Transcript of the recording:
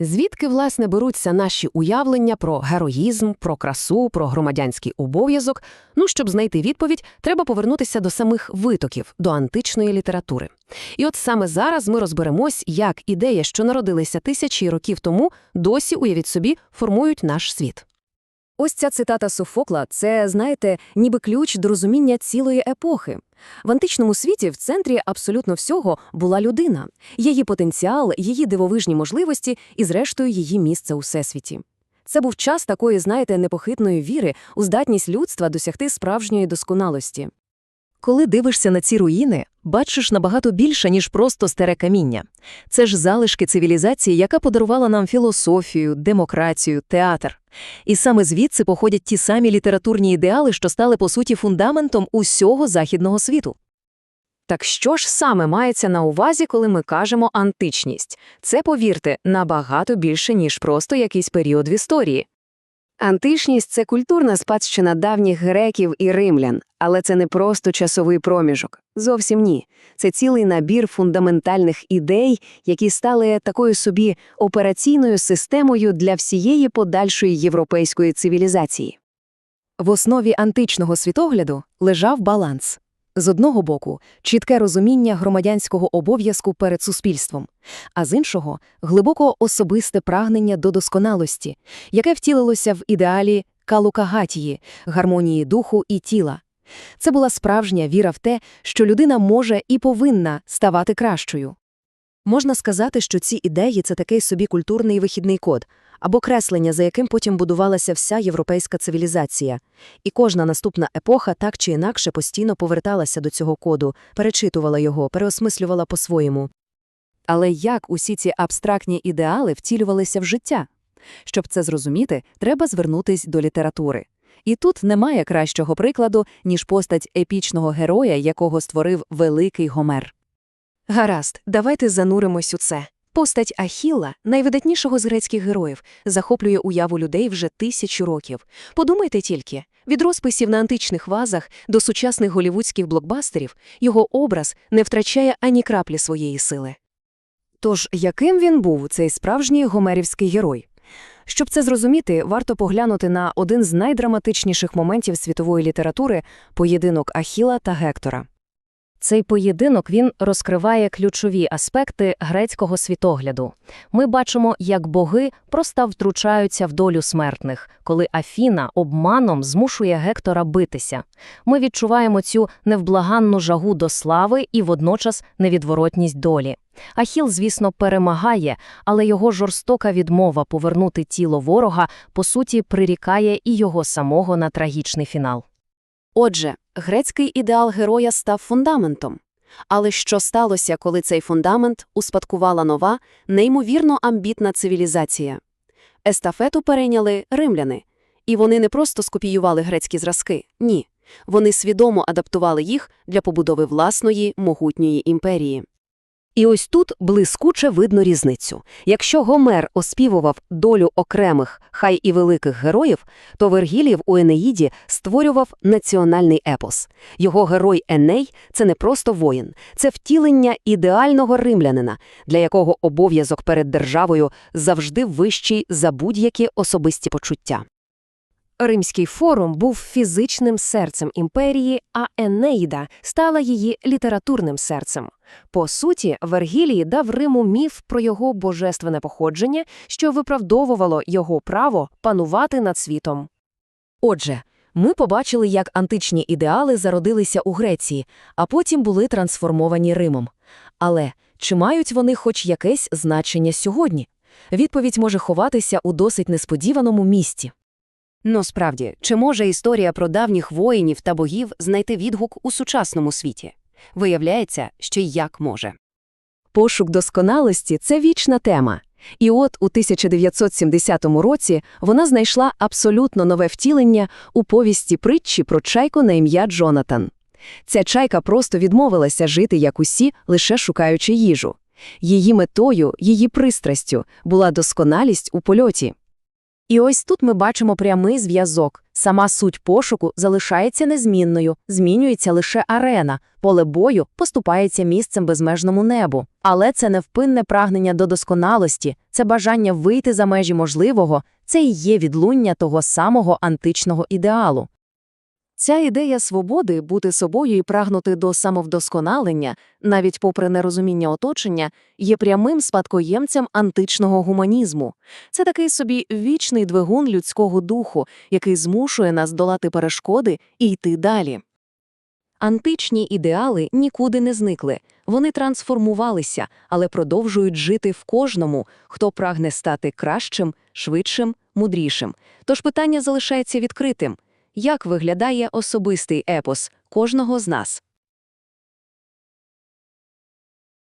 Звідки, власне, беруться наші уявлення про героїзм, про красу, про громадянський обов'язок? Ну, щоб знайти відповідь, треба повернутися до самих витоків, до античної літератури. І от саме зараз ми розберемось, як ідеї, що народилися тисячі років тому, досі, уявіть собі, формують наш світ. Ось ця цитата Софокла – це, знаєте, ніби ключ до розуміння цілої епохи. В античному світі в центрі абсолютно всього була людина, її потенціал, її дивовижні можливості і, зрештою, її місце у всесвіті. Це був час такої, знаєте, непохитної віри у здатність людства досягти справжньої досконалості. Коли дивишся на ці руїни, бачиш набагато більше, ніж просто старе каміння. Це ж залишки цивілізації, яка подарувала нам філософію, демократію, театр. І саме звідси походять ті самі літературні ідеали, що стали, по суті, фундаментом усього західного світу. Так що ж саме мається на увазі, коли ми кажемо античність? Це, повірте, набагато більше, ніж просто якийсь період в історії. Античність це культурна спадщина давніх греків і римлян, але це не просто часовий проміжок. Зовсім ні. Це цілий набір фундаментальних ідей, які стали такою собі операційною системою для всієї подальшої європейської цивілізації. В основі античного світогляду лежав баланс. З одного боку, чітке розуміння громадянського обов'язку перед суспільством, а з іншого глибоко особисте прагнення до досконалості, яке втілилося в ідеалі калукагатії, гармонії духу і тіла. Це була справжня віра в те, що людина може і повинна ставати кращою. Можна сказати, що ці ідеї це такий собі культурний вихідний код або креслення, за яким потім будувалася вся європейська цивілізація. І кожна наступна епоха так чи інакше постійно поверталася до цього коду, перечитувала його, переосмислювала по-своєму. Але як усі ці абстрактні ідеали втілювалися в життя? Щоб це зрозуміти, треба звернутись до літератури. І тут немає кращого прикладу, ніж постать епічного героя, якого створив великий Гомер. Гаразд, давайте зануримось у це. Постать Ахілла, найвидатнішого з грецьких героїв, захоплює уяву людей вже тисячу років. Подумайте тільки, від розписів на античних вазах до сучасних голівудських блокбастерів його образ не втрачає ані краплі своєї сили. Тож, яким він був, цей справжній гомерівський герой? Щоб це зрозуміти, варто поглянути на один з найдраматичніших моментів світової літератури – поєдинок Ахіла та Гектора. Цей поєдинок він розкриває ключові аспекти грецького світогляду. Ми бачимо, як боги просто втручаються в долю смертних, коли Афіна обманом змушує Гектора битися. Ми відчуваємо цю невблаганну жагу до слави і водночас невідворотність долі. Ахіл, звісно, перемагає, але його жорстока відмова повернути тіло ворога, по суті, прирікає і його самого на трагічний фінал. Отже, грецький ідеал героя став фундаментом. Але що сталося, коли цей фундамент успадкувала нова, неймовірно амбітна цивілізація? Естафету перейняли римляни. І вони не просто скопіювали грецькі зразки, ні. Вони свідомо адаптували їх для побудови власної могутньої імперії. І ось тут блискуче видно різницю. Якщо Гомер оспівував долю окремих, хай і великих героїв, то Вергілів у Енеїді створював національний епос. Його герой Еней – це не просто воїн, це втілення ідеального римлянина, для якого обов'язок перед державою завжди вищий за будь-які особисті почуття. Римський форум був фізичним серцем імперії, а Енеїда стала її літературним серцем. По суті, Вергілій дав Риму міф про його божественне походження, що виправдовувало його право панувати над світом. Отже, ми побачили, як античні ідеали зародилися у Греції, а потім були трансформовані Римом. Але чи мають вони хоч якесь значення сьогодні? Відповідь може ховатися у досить несподіваному місці. Ну справді, чи може історія про давніх воїнів та богів знайти відгук у сучасному світі? Виявляється, що як може. Пошук досконалості це вічна тема. І от у 1970 році вона знайшла абсолютно нове втілення у повісті притчі про чайку на ім'я Джонатан. Ця чайка просто відмовилася жити, як усі, лише шукаючи їжу. Її метою, її пристрастю була досконалість у польоті. І ось тут ми бачимо прямий зв'язок. Сама суть пошуку залишається незмінною, змінюється лише арена, поле бою поступається місцем безмежному небу. Але це невпинне прагнення до досконалості, це бажання вийти за межі можливого, це і є відлуння того самого античного ідеалу. Ця ідея свободи бути собою і прагнути до самовдосконалення, навіть попри нерозуміння оточення, є прямим спадкоємцем античного гуманізму. Це такий собі вічний двигун людського духу, який змушує нас долати перешкоди і йти далі. Античні ідеали нікуди не зникли. Вони трансформувалися, але продовжують жити в кожному, хто прагне стати кращим, швидшим, мудрішим. Тож питання залишається відкритим. Як виглядає особистий епос кожного з нас?